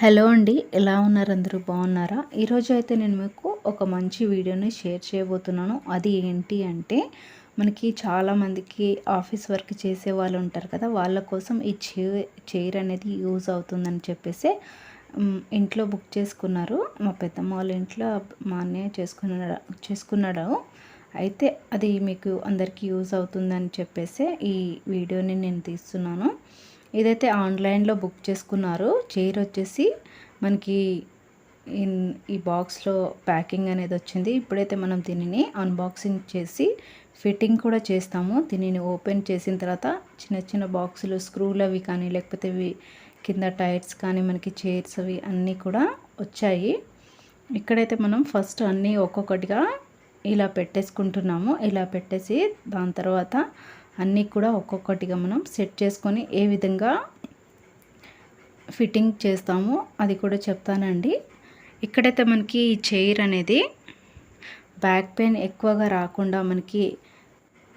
Hello అండి ఎలా ఉన్నారు అందరూ? బాగున్నారా? ఈరోజు అయితే నేను మీకు ఒక మంచి వీడియోని షేర్ చేయబోతున్నాను. అది ఏంటి అంటే మనకి చాలామందికి ఆఫీస్ వర్క్ చేసే వాళ్ళు ఉంటారు కదా వాళ్ళ కోసం ఈ చైర్ అనేది యూజ్ అవుతుందని చెప్పేసి ఇంట్లో బుక్ చేసుకున్నారు. మా పెద్దమ్మ వాళ్ళ ఇంట్లో మా అన్నయ్య చేసుకున్నాడు చేసుకున్నాడు. అయితే అది మీకు అందరికీ యూజ్ అవుతుందని చెప్పేసి ఈ వీడియోని నేను తీస్తున్నాను. ఇదైతే ఆన్లైన్లో బుక్ చేసుకున్నారు. చైర్ వచ్చేసి మనకి ఇన్- ఈ బాక్స్లో ప్యాకింగ్ అనేది వచ్చింది. ఇప్పుడైతే మనం దీనిని అన్బాక్సింగ్ చేసి ఫిట్టింగ్ కూడా చేస్తాము. దీనిని ఓపెన్ చేసిన తర్వాత చిన్న చిన్న బాక్సులు స్క్రూలు అవి కానీ లేకపోతే ఇవి కింద టైర్స్ కానీ మనకి చైర్స్ అవి అన్నీ కూడా వచ్చాయి. ఇక్కడైతే మనం ఫస్ట్ అన్నీ ఒక్కొక్కటిగా ఇలా పెట్టేసుకుంటున్నాము. ఇలా పెట్టేసి దాని తర్వాత అన్నీ కూడా ఒక్కొక్కటిగా మనం సెట్ చేసుకొని ఏ విధంగా ఫిట్టింగ్ చేస్తామో అది కూడా చెప్తానండి. ఇక్కడైతే మనకి ఈ చైర్ అనేది బ్యాక్ పెయిన్ ఎక్కువగా రాకుండా మనకి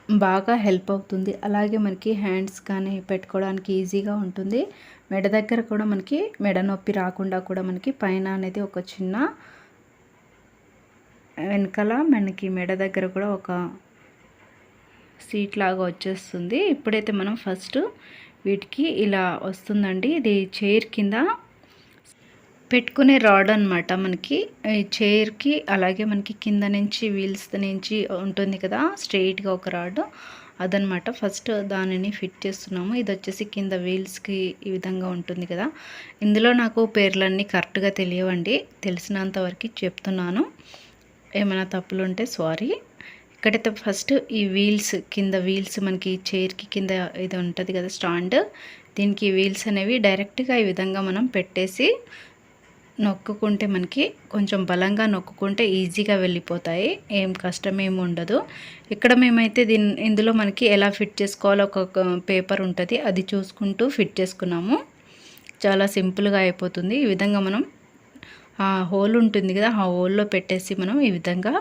బాగా హెల్ప్ అవుతుంది. అలాగే మనకి హ్యాండ్స్ కానీ పెట్టుకోవడానికి ఈజీగా ఉంటుంది. మెడ దగ్గర కూడా మనకి మెడ నొప్పి రాకుండా కూడా మనకి పైన అనేది ఒక చిన్న వెనకాల మనకి మెడ దగ్గర కూడా ఒక సీట్ లాగా వచ్చేస్తుంది. ఇప్పుడైతే మనం ఫస్ట్ వీటికి ఇలా వస్తుందండి. ఇది చైర్ కింద పెట్టుకునే రాడ్ అనమాట మనకి. ఈ చైర్కి అలాగే మనకి కింద నుంచి వీల్స్ నుంచి ఉంటుంది కదా స్ట్రెయిట్గా ఒక రాడ్ అదనమాట ఫస్ట్ దానిని ఫిట్ చేస్తున్నాము. ఇది వచ్చేసి కింద వీల్స్కి ఈ విధంగా ఉంటుంది కదా. ఇందులో నాకు పేర్లన్నీ కరెక్ట్గా తెలియవండి. తెలిసినంత వరకు చెప్తున్నాను. ఏమైనా తప్పులుంటే సారీ. ఇక్కడైతే ఫస్ట్ ఈ వీల్స్ కింద వీల్స్ మనకి చైర్కి కింద ఇది ఉంటుంది కదా స్టాండ్. దీనికి వీల్స్ అనేవి డైరెక్ట్గా ఈ విధంగా మనం పెట్టేసి నొక్కుకుంటే మనకి కొంచెం బలంగా నొక్కుకుంటే ఈజీగా వెళ్ళిపోతాయి. ఏం కష్టం ఏమి ఉండదు. ఇక్కడ మేమైతే దీని ఇందులో మనకి ఎలా ఫిట్ చేసుకోవాలో ఒక పేపర్ ఉంటుంది. అది చూసుకుంటూ ఫిట్ చేసుకున్నాము. చాలా సింపుల్గా అయిపోతుంది. ఈ విధంగా మనం ఆ హోల్ ఉంటుంది కదా ఆ హోల్లో పెట్టేసి మనం ఈ విధంగా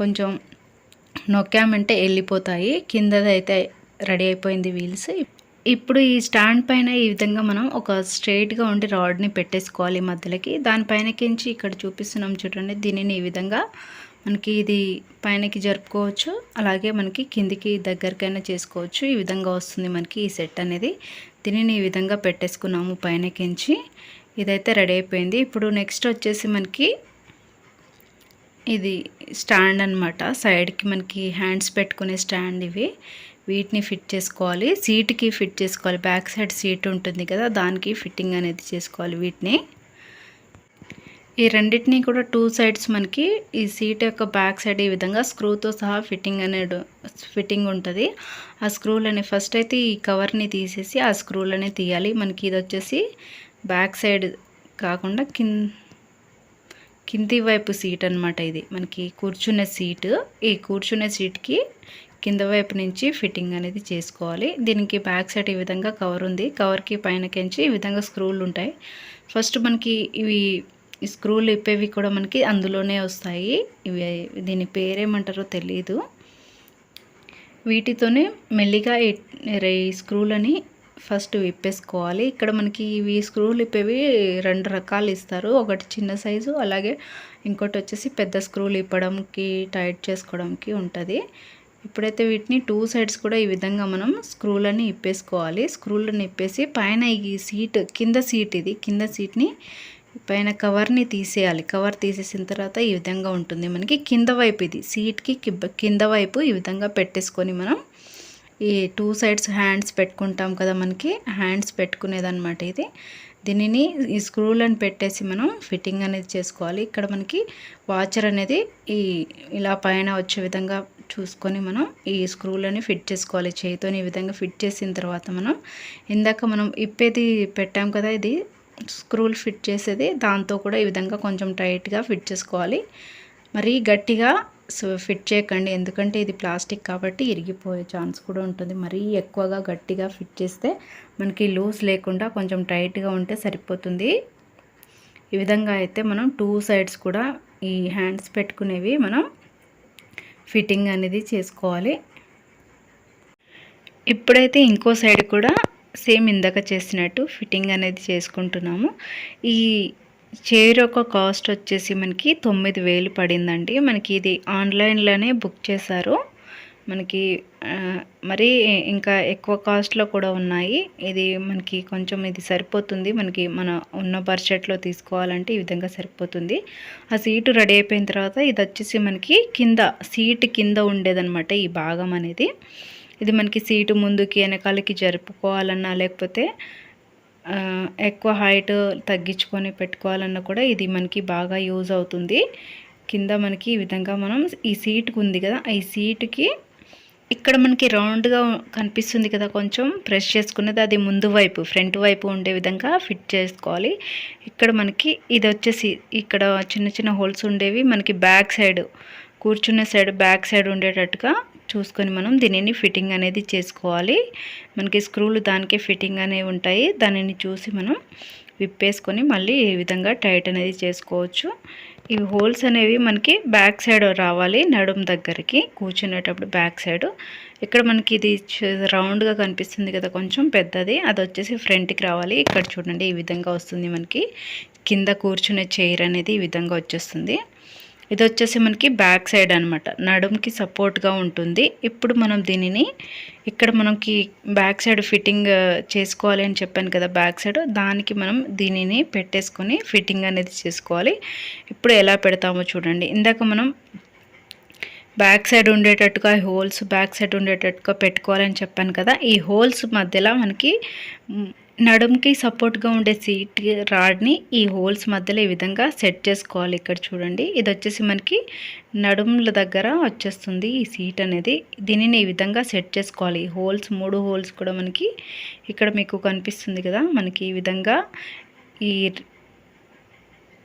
కొంచెం నొక్కామంటే వెళ్ళిపోతాయి. కిందదైతే రెడీ అయిపోయింది వీల్స్. ఇప్పుడు ఈ స్టాండ్ పైన ఈ విధంగా మనం ఒక స్ట్రైట్గా ఉండి రాడ్ని పెట్టేసుకోవాలి మధ్యలోకి. దానిపైనకించి ఇక్కడ చూపిస్తున్నాం చూడండి. దీనిని ఈ విధంగా మనకి ఇది పైనకి జరుపుకోవచ్చు. అలాగే మనకి కిందికి దగ్గరకైనా చేసుకోవచ్చు. ఈ విధంగా వస్తుంది మనకి ఈ సెట్ అనేది. దీనిని ఈ విధంగా పెట్టేసుకున్నాము పైనకించి ఇదైతే రెడీ అయిపోయింది. ఇప్పుడు నెక్స్ట్ వచ్చేసి మనకి ఇది స్టాండ్ అనమాట సైడ్కి మనకి హ్యాండ్స్ పెట్టుకునే స్టాండ్ ఇవి. వీటిని ఫిట్ చేసుకోవాలి. సీట్కి ఫిట్ చేసుకోవాలి. బ్యాక్ సైడ్ సీట్ ఉంటుంది కదా దానికి ఫిట్టింగ్ అనేది చేసుకోవాలి వీటిని. ఈ రెండింటిని కూడా టూ సైడ్స్ మనకి ఈ సీట్ యొక్క బ్యాక్ సైడ్ ఈ విధంగా స్క్రూతో సహా ఫిట్టింగ్ అనేది ఫిట్టింగ్ ఉంటుంది. ఆ స్క్రూలని ఫస్ట్ అయితే ఈ కవర్ని తీసేసి ఆ స్క్రూలని తీయాలి. మనకి ఇది వచ్చేసి బ్యాక్ సైడ్ కాకుండా కింద కింది వైపు సీట్ అనమాట ఇది. మనకి కూర్చునే సీటు. ఈ కూర్చునే సీట్కి కింద వైపు నుంచి ఫిట్టింగ్ అనేది చేసుకోవాలి. దీనికి బ్యాక్ సైడ్ ఈ విధంగా కవర్ ఉంది. కవర్కి పైనకించి ఈ విధంగా స్క్రూలు ఉంటాయి. ఫస్ట్ మనకి ఇవి స్క్రూలు ఇప్పేవి కూడా మనకి అందులోనే వస్తాయి. ఇవి దీని పేరేమంటారో తెలియదు వీటితోనే మెల్లిగా ఈ స్క్రూలని ఫస్ట్ విప్పేసుకోవాలి. ఇక్కడ మనకి ఇవి స్క్రూలు ఇప్పేవి రెండు రకాలు ఇస్తారు. ఒకటి చిన్న సైజు అలాగే ఇంకోటి వచ్చేసి పెద్ద స్క్రూలు ఇప్పడంకి టైట్ చేసుకోవడానికి ఉంటుంది. ఇప్పుడైతే వీటిని టూ సైడ్స్ కూడా ఈ విధంగా మనం స్క్రూలని ఇప్పేసుకోవాలి స్క్రూలను ఇప్పేసి పైన ఈ సీట్ కింద సీట్ ఇది. కింద సీట్ని పైన కవర్ని తీసేయాలి. కవర్ తీసేసిన తర్వాత ఈ విధంగా ఉంటుంది. మనకి కింద వైపు ఇది. సీట్కి కింద వైపు ఈ విధంగా పెట్టేసుకొని మనం ఈ టూ సైడ్స్ హ్యాండ్స్ పెట్టుకుంటాం కదా మనకి హ్యాండ్స్ పెట్టుకునేదన్నమాట ఇది. దీనిని ఈ స్క్రూలను పెట్టేసి మనం ఫిట్టింగ్ అనేది చేసుకోవాలి. ఇక్కడ మనకి వాచర్ అనేది ఈ ఇలా పైన వచ్చే విధంగా చూసుకొని మనం ఈ స్క్రూలని ఫిట్ చేసుకోవాలి. చేతితోని ఈ విధంగా ఫిట్ చేసిన తర్వాత మనం ఇందాక మనం ఇప్పేది పెట్టాం కదా ఇది స్క్రూలు ఫిట్ చేసేది దాంతో కూడా ఈ విధంగా కొంచెం టైట్గా ఫిట్ చేసుకోవాలి. మరీ గట్టిగా ఫిట్ చేయకండి. ఎందుకంటే ఇది ప్లాస్టిక్ కాబట్టి ఇరిగిపోయే ఛాన్స్ కూడా ఉంటుంది. మరీ ఎక్కువగా గట్టిగా ఫిట్ చేస్తే మనకి లూజ్ లేకుండా కొంచెం టైట్గా ఉంటే సరిపోతుంది. ఈ విధంగా అయితే మనం టూ సైడ్స్ కూడా ఈ హ్యాండ్స్ పెట్టుకునేవి మనం ఫిట్టింగ్ అనేది చేసుకోవాలి. ఇప్పుడైతే ఇంకో సైడ్ కూడా సేమ్ ఇందాక చేసినట్టు ఫిట్టింగ్ అనేది చేసుకుంటున్నాము. ఈ చైర్ ఒక కాస్ట్ వచ్చేసి మనకి తొమ్మిది వేలు పడిందండి. మనకి ఇది ఆన్లైన్లోనే బుక్ చేశారు. మనకి మరి ఇంకా ఎక్కువ కాస్ట్లో కూడా ఉన్నాయి. ఇది మనకి కొంచెం ఇది సరిపోతుంది. మనకి మన ఉన్న బడ్జెట్లో తీసుకోవాలంటే ఈ విధంగా సరిపోతుంది. ఆ సీటు రెడీ అయిపోయిన తర్వాత ఇది వచ్చేసి మనకి కింద సీట్ కింద ఉండేదన్నమాట ఈ భాగం అనేది. ఇది మనకి సీటు ముందుకి వెనకాలకి జరుపుకోవాలన్నా లేకపోతే ఎక్కువ హైట్ తగ్గించుకొని పెట్టుకోవాలన్నా కూడా ఇది మనకి బాగా యూజ్ అవుతుంది. కింద మనకి ఈ విధంగా మనం ఈ సీట్కి ఉంది కదా ఈ సీట్కి ఇక్కడ మనకి రౌండ్గా కనిపిస్తుంది కదా కొంచెం ప్రెస్ చేసుకున్నది అది ముందు వైపు ఫ్రంట్ వైపు ఉండే విధంగా ఫిట్ చేసుకోవాలి. ఇక్కడ మనకి ఇది వచ్చేసి ఇక్కడ చిన్న చిన్న హోల్స్ ఉండేవి మనకి బ్యాక్ సైడ్ కూర్చునే సైడ్ బ్యాక్ సైడ్ ఉండేటట్టుగా చూసుకొని మనం దీనిని ఫిట్టింగ్ అనేది చేసుకోవాలి. మనకి స్క్రూలు దానికే ఫిట్టింగ్ అనేవి ఉంటాయి. దానిని చూసి మనం విప్పేసుకొని మళ్ళీ ఈ విధంగా టైట్ అనేది చేసుకోవచ్చు. ఈ హోల్స్ అనేవి మనకి బ్యాక్ సైడ్ రావాలి నడుం దగ్గరికి కూర్చునేటప్పుడు బ్యాక్ సైడ్ ఇక్కడ మనకి ఇది రౌండ్గా కనిపిస్తుంది కదా కొంచెం పెద్దది. అది వచ్చేసి ఫ్రంట్కి రావాలి. ఇక్కడ చూడండి ఈ విధంగా వస్తుంది మనకి. కింద కూర్చునే చైర్ అనేది ఈ విధంగా వచ్చేస్తుంది. ఇది వచ్చేసి మనకి బ్యాక్ సైడ్ అనమాట నడుముకి సపోర్ట్గా ఉంటుంది. ఇప్పుడు మనం దీనిని ఇక్కడ మనకి బ్యాక్ సైడ్ ఫిట్టింగ్ చేసుకోవాలి అని చెప్పాను కదా బ్యాక్ సైడ్. దానికి మనం దీనిని పెట్టేసుకొని ఫిట్టింగ్ అనేది చేసుకోవాలి. ఇప్పుడు ఎలా పెడతామో చూడండి. ఇందాక మనం బ్యాక్ సైడ్ ఉండేటట్టుగా హోల్స్ బ్యాక్ సైడ్ ఉండేటట్టుగా పెట్టుకోవాలని చెప్పాను కదా ఈ హోల్స్ మధ్యలో మనకి నడుంకి సపోర్ట్గా ఉండే సీట్ రాడ్ని ఈ హోల్స్ మధ్యలో ఈ విధంగా సెట్ చేసుకోవాలి. ఇక్కడ చూడండి. ఇది వచ్చేసి మనకి నడుముల దగ్గర వచ్చేస్తుంది ఈ సీట్ అనేది. దీనిని ఈ విధంగా సెట్ చేసుకోవాలి. ఈ హోల్స్ మూడు హోల్స్ కూడా మనకి ఇక్కడ మీకు కనిపిస్తుంది కదా. మనకి ఈ విధంగా ఈ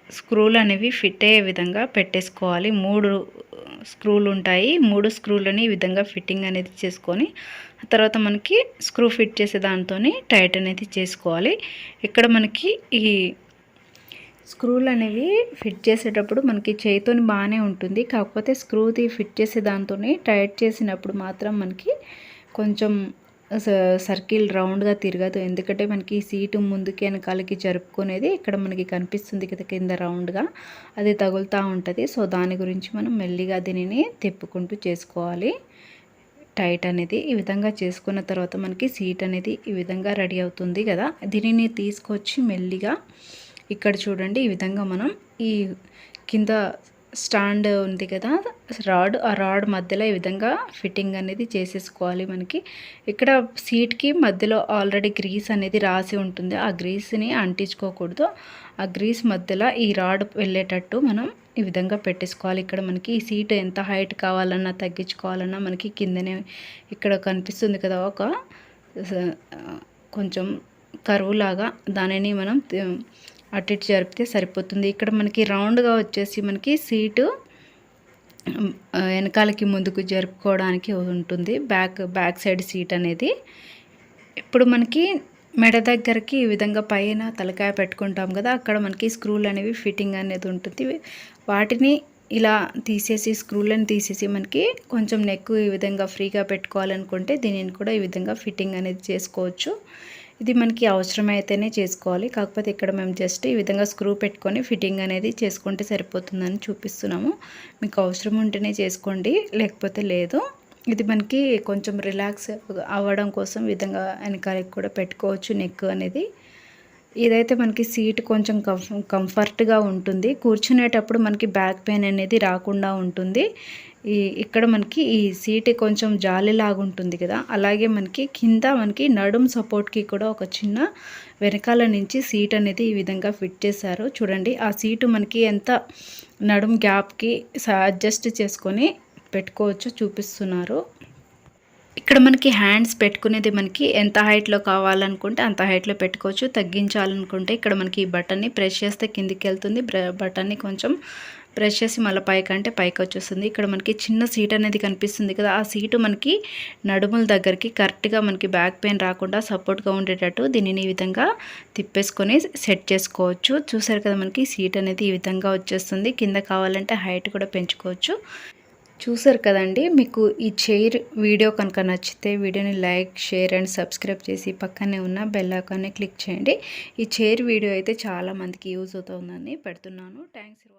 స్క్రూలు అనేవి ఫిట్ అయ్యే విధంగా పెట్టేసుకోవాలి. మూడు స్క్రూలు ఉంటాయి. మూడు స్క్రూలని ఈ విధంగా ఫిట్టింగ్ అనేది చేసుకొని తర్వాత మనకి స్క్రూ ఫిట్ చేసే దాంతో టైట్ అనేది చేసుకోవాలి. ఇక్కడ మనకి ఈ స్క్రూలు అనేవి ఫిట్ చేసేటప్పుడు మనకి చేయితోని బాగానే ఉంటుంది. కాకపోతే స్క్రూది ఫిట్ చేసే దాంతో టైట్ చేసినప్పుడు మాత్రం మనకి కొంచెం సర్కిల్ రౌండ్గా తిరగదు. ఎందుకంటే మనకి సీటు ముందుకి వెనకాలకి జరుపుకునేది ఇక్కడ మనకి కనిపిస్తుంది కదా కింద రౌండ్గా. అది తగులుతూ ఉంటుంది. సో దాని గురించి మనం మెల్లిగా దీనిని తిప్పుకుంటూ చేసుకోవాలి. టైట్ అనేది ఈ విధంగా చేసుకున్న తర్వాత మనకి సీట్ అనేది ఈ విధంగా రెడీ అవుతుంది కదా. దీనిని తీసుకొచ్చి మెల్లిగా ఇక్కడ చూడండి. ఈ విధంగా మనం ఈ కింద స్టాండ్ ఉంది కదా రాడ్ ఆ రాడ్ మధ్యలో ఈ విధంగా ఫిట్టింగ్ అనేది చేసేసుకోవాలి మనకి. ఇక్కడ సీట్కి మధ్యలో ఆల్రెడీ గ్రీస్ అనేది రాసి ఉంటుంది. ఆ గ్రీస్ని అంటించుకోకూడదు. ఆ గ్రీస్ మధ్యలో ఈ రాడ్ వెళ్ళేటట్టు మనం ఈ విధంగా పెట్టేసుకోవాలి. ఇక్కడ మనకి ఈ సీట్ ఎంత హైట్ కావాలన్నా తగ్గించుకోవాలన్నా మనకి కిందనే ఇక్కడ కనిపిస్తుంది కదా ఒక కొంచెం కరువు లాగా దానిని మనం అటు ఇటు జరిపితే సరిపోతుంది. ఇక్కడ మనకి రౌండ్గా వచ్చేసి మనకి సీటు వెనకాలకి ముందుకు జరుపుకోవడానికి ఉంటుంది. బ్యాక్ బ్యాక్ సైడ్ సీట్ అనేది. ఇప్పుడు మనకి మెడ దగ్గరికి ఈ విధంగా పైన తలకాయ పెట్టుకుంటాం కదా అక్కడ మనకి స్క్రూలు అనేవి ఫిట్టింగ్ అనేది ఉంటుంది. వాటిని ఇలా తీసేసి స్క్రూలను తీసేసి మనకి కొంచెం నెక్ ఈ విధంగా ఫ్రీగా పెట్టుకోవాలనుకుంటే దీనిని కూడా ఈ విధంగా ఫిట్టింగ్ అనేది చేసుకోవచ్చు. ఇది మనకి అవసరమైతేనే చేసుకోవాలి. కాకపోతే ఇక్కడ మేము జస్ట్ ఈ విధంగా స్క్రూ పెట్టుకొని ఫిట్టింగ్ అనేది చేసుకుంటే సరిపోతుందని చూపిస్తున్నాము. మీకు అవసరం ఉంటేనే చేసుకోండి లేకపోతే లేదు. ఇది మనకి కొంచెం రిలాక్స్ అవ్వడం కోసం విధంగా వెనకాలకి కూడా పెట్టుకోవచ్చు నెక్ అనేది. ఇదైతే మనకి సీట్ కొంచెం కంఫర్ట్గా ఉంటుంది. కూర్చునేటప్పుడు మనకి బ్యాక్ పెయిన్ అనేది రాకుండా ఉంటుంది. ఈ ఇక్కడ మనకి ఈ సీట్ కొంచెం జాలిలాగా ఉంటుంది కదా. అలాగే మనకి కింద మనకి నడుం సపోర్ట్కి కూడా ఒక చిన్న వెనకాల నుంచి సీట్ అనేది ఈ విధంగా ఫిట్ చేశారు. చూడండి ఆ సీటు మనకి ఎంత నడుం గ్యాప్కి అడ్జస్ట్ చేసుకొని పెట్టుకోవచ్చు చూపిస్తున్నారు. ఇక్కడ మనకి హ్యాండ్స్ పెట్టుకునేది మనకి ఎంత హైట్లో కావాలనుకుంటే అంత హైట్లో పెట్టుకోవచ్చు. తగ్గించాలనుకుంటే ఇక్కడ మనకి ఈ బటన్ని ప్రెస్ చేస్తే కిందికి వెళ్తుంది. బటన్ని కొంచెం ప్రెస్ చేసి మళ్ళీ పైకి అంటే పైకి వచ్చేస్తుంది. ఇక్కడ మనకి చిన్న సీట్ అనేది కనిపిస్తుంది కదా ఆ సీటు మనకి నడుముల దగ్గరికి కరెక్ట్గా మనకి బ్యాక్ పెయిన్ రాకుండా సపోర్ట్గా ఉండేటట్టు దీనిని ఈ విధంగా తిప్పేసుకొని సెట్ చేసుకోవచ్చు. చూసారు కదా మనకి సీట్ అనేది ఈ విధంగా వచ్చేస్తుంది. కింద కావాలంటే హైట్ కూడా పెంచుకోవచ్చు. చూసారు కదండి మీకు ఈ చైర్ వీడియో కనుక నచ్చితే వీడియోని లైక్ షేర్ అండ్ సబ్స్క్రైబ్ చేసి పక్కనే ఉన్న బెల్ ఐకాన్ని క్లిక్ చేయండి. ఈ చైర్ వీడియో అయితే చాలా మందికి యూజ్ అవుతుందని పెడుతున్నాను. Thanks for watching